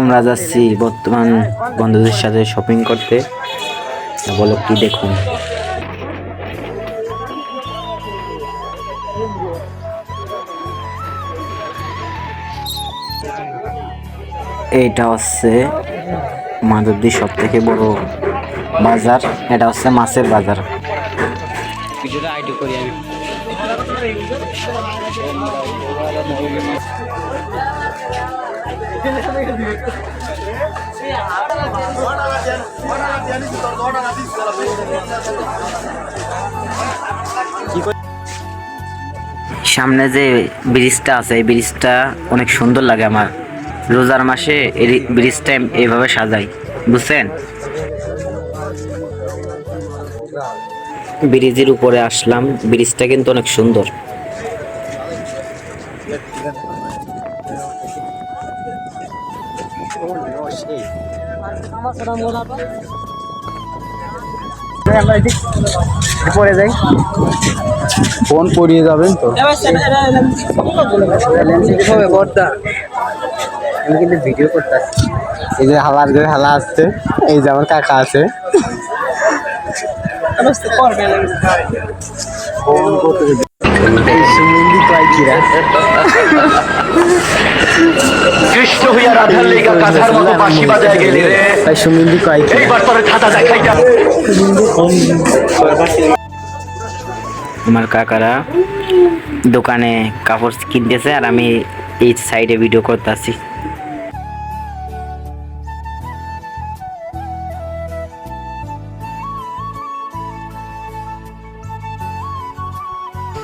আমরা যাচ্ছি বর্তমান বন্ধুদের সাথে শপিং করতে। বলো কি দেখুন? এইটা হচ্ছে মাধবদীর সব থেকে বড় বাজার। এটা হচ্ছে মাছের বাজার। ভিডিওটা আইডি করি আমি। সামনে যে ব্রিজটা আছে, এই ব্রিজটা অনেক সুন্দর লাগে আমার। রোজার মাসে এই ব্রিজটা এইভাবে সাজাই, বুঝছেন? ব্রিজের উপরে আসলাম। ব্রিজটা কিন্তু অনেক সুন্দর। যাই। ফোন পড়িয়ে যাবেন তো। আমি কিন্তু ভিডিও এই যে হালার যে হালা আসছে। এই যে আমার কাকা আছে। কৃষ্ণ হইয়া রাধার লেগা কাঁথার মতো বাঁশি বাজায় গেলি রে। সুমিন্দি কয়েকিরা এইবার তোর খাতা দেখাইটা আমার কাকারা দোকানে কাপড় কিনতেছে আর আমি এই সাইডে ভিডিও করতেছি।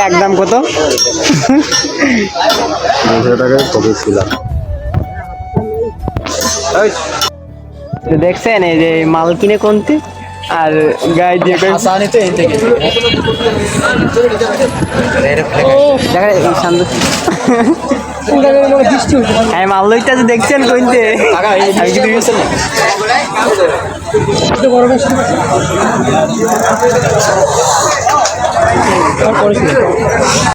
একদম কত? দুশো টাকায় কবে ছিলাম দেখছেন এই যে মাল কিনে কোনতে আর গায়ে দিয়ে দেখা এই সামনে। হ্যাঁ মাল লইটা যে দেখছেন কিন্তু